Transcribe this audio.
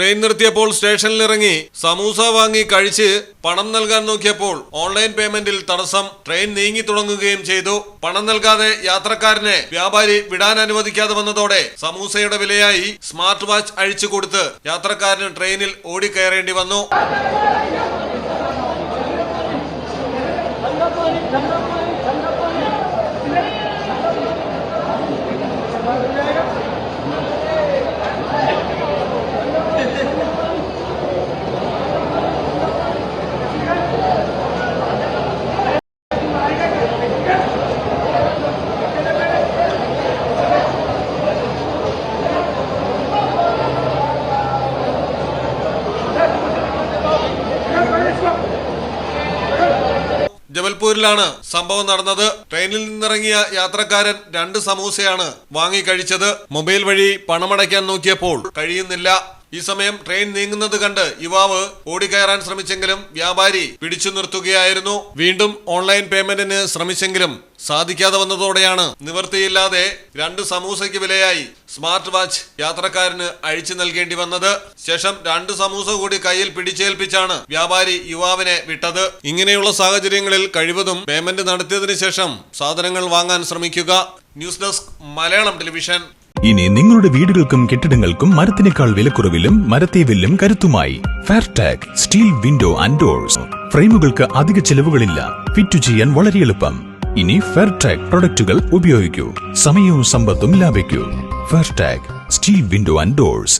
Train നിർത്തിയപ്പോൾ സ്റ്റേഷനിലിറങ്ങി samosa വാങ്ങി കഴിച്ച് പണം നൽകാൻ നോക്കിയപ്പോൾ ഓൺലൈൻ പേയ്മെന്റിൽ തടസ്സം ട്രെയിൻ നീങ്ങി തുടങ്ങുകയും ചെയ്തു. പണം നൽകാതെ യാത്രക്കാരനെ വ്യാപാരി വിടാൻ അനുവദിക്കാതെ വന്നതോടെ സമൂസയുടെ വിലയായി സ്മാർട്ട് വാച്ച് അഴിച്ചു കൊടുത്ത് യാത്രക്കാരന് ട്രെയിനിൽ ഓടിക്കയറേണ്ടി വന്നു. ജബൽപൂരിലാണ് സംഭവം നടന്നത്. ട്രെയിനിൽ നിന്നിറങ്ങിയ യാത്രക്കാരൻ രണ്ട് സമൂസയാണ് വാങ്ങി കഴിച്ചത് മൊബൈൽ വഴി പണമടയ്ക്കാൻ നോക്കിയപ്പോൾ കഴിയുന്നില്ല. ഈ സമയം ട്രെയിൻ നീങ്ങുന്നത് കണ്ട് യുവാവ് ഓടിക്കയറാൻ ശ്രമിച്ചെങ്കിലും വ്യാപാരി പിടിച്ചു നിർത്തുകയായിരുന്നു. വീണ്ടും ഓൺലൈൻ പേയ്മെന്റിന് ശ്രമിച്ചെങ്കിലും സാധിക്കാതെ വന്നതോടെയാണ് നിവൃത്തിയില്ലാതെ രണ്ട് സമൂസയ്ക്ക് വിലയായി സ്മാർട്ട് വാച്ച് യാത്രക്കാരന് അഴിച്ചു നൽകേണ്ടി വന്നത്. ശേഷം രണ്ട് സമൂസ കൂടി കയ്യിൽ പിടിച്ചേൽപ്പിച്ചാണ് വ്യാപാരി യുവാവിനെ വിട്ടത്. ഇങ്ങനെയുള്ള സാഹചര്യങ്ങളിൽ കഴിവതും പേയ്മെന്റ് നടത്തിയതിനു ശേഷം സാധനങ്ങൾ വാങ്ങാൻ ശ്രമിക്കുക. News desk Malayalam television. ഇനി നിങ്ങളുടെ വീടുകൾക്കും കെട്ടിടങ്ങൾക്കും മരത്തിനേക്കാൾ വിലക്കുറവിലും മരത്തെ വില്ലും കരുത്തുമായി. Fairtag steel window and doors ഫ്രെയിമുകൾക്ക് അധിക ചെലവുകളില്ല. ഫിറ്റ് ചെയ്യാൻ വളരെ എളുപ്പം. ഇനി ഫെയർടാഗ് പ്രൊഡക്റ്റുകൾ ഉപയോഗിക്കൂ. സമയവും സമ്പത്തും ലാഭിക്കൂ. Fairtag steel window and doors